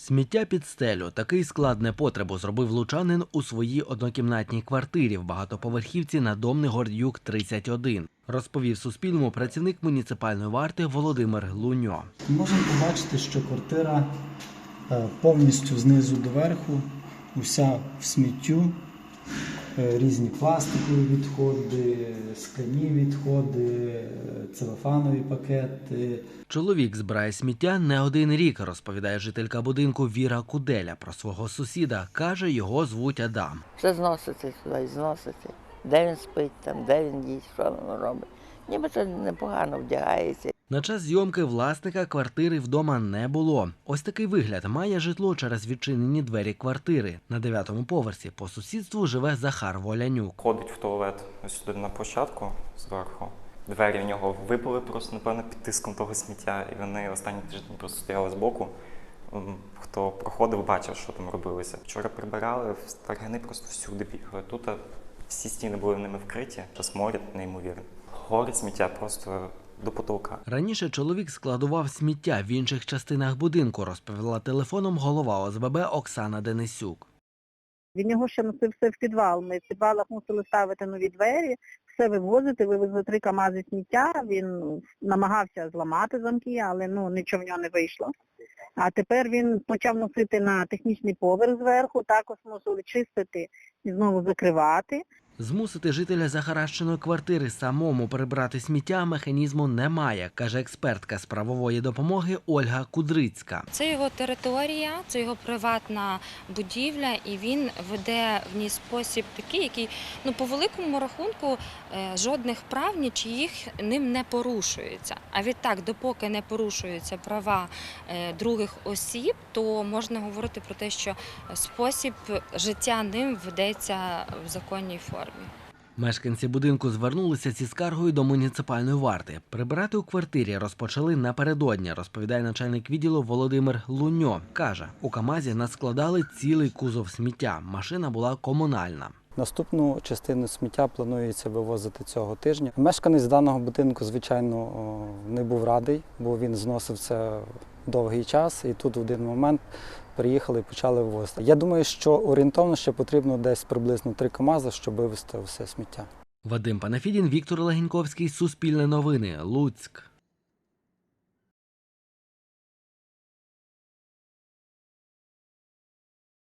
Сміття під стелю. Такий склад непотребу зробив лучанин у своїй однокімнатній квартирі в багатоповерхівці на Домний Гордюк 31. Розповів Суспільному працівник муніципальної варти Володимир Луньо. Можемо побачити, що квартира е, повністю знизу до верху, уся в сміттю, різні пластикові відходи, скляні відходи, е, целофанові пакети. Чоловік збирає сміття не один рік, розповідає жителька будинку Віра Куделя про свого сусіда. Каже, його звуть Адам. Все зноситься сюди, і зноситься. Де він спить, там, де він їсть, що він робить. Ніби це непогано вдягається. На час зйомки власника квартири вдома не було. Ось такий вигляд має житло через відчинені двері квартири. На дев'ятому поверсі по сусідству живе Захар Волянюк. Ходить в туалет ось сюди на площадку зверху. Двері в нього випали просто, напевно, під тиском того сміття, і вони останні тижні просто стояли збоку. М, Хто проходив, бачив, що там робилося. Вчора прибирали, таргани просто всюди бігали. Тут всі стіни були ними вкриті, та сморід неймовірно. Горить сміття просто до потолка. Раніше чоловік складував сміття в інших частинах будинку, розповіла телефоном голова ОСББ Оксана Денисюк. Він його ще носив все в підвал. Ми в підвалах мусили ставити нові двері, все вивозити, вивезли три камази сміття. Він намагався зламати замки, але ну нічого в нього не вийшло. А тепер він почав носити на технічний поверх зверху, також мусили чистити і знову закривати. Змусити жителя захаращеної квартири самому прибрати сміття механізму немає, каже експертка з правової допомоги Ольга Кудрицька. Це його територія, це його приватна будівля, і він веде в ній спосіб такий, який ну по великому рахунку е, жодних прав нічиїх ним не порушується. А відтак, допоки не порушуються права е, других осіб, то можна говорити про те, що спосіб життя ним ведеться в законній формі. Мешканці будинку звернулися зі скаргою до муніципальної варти. Прибирати у квартирі розпочали напередодні, розповідає начальник відділу Володимир Луньо. Каже, у Камазі наскладали цілий кузов сміття. Машина була комунальна. Наступну частину сміття планується вивозити цього тижня. Мешканець даного будинку, звичайно, не був радий, бо він зносив це довгий час, і тут в один момент приїхали і почали вивозити. Я думаю, що орієнтовно ще потрібно десь приблизно три КАМАЗи, щоб вивезти все сміття. Вадим Панафідін, Віктор Легеньковський, Суспільне новини, Луцьк.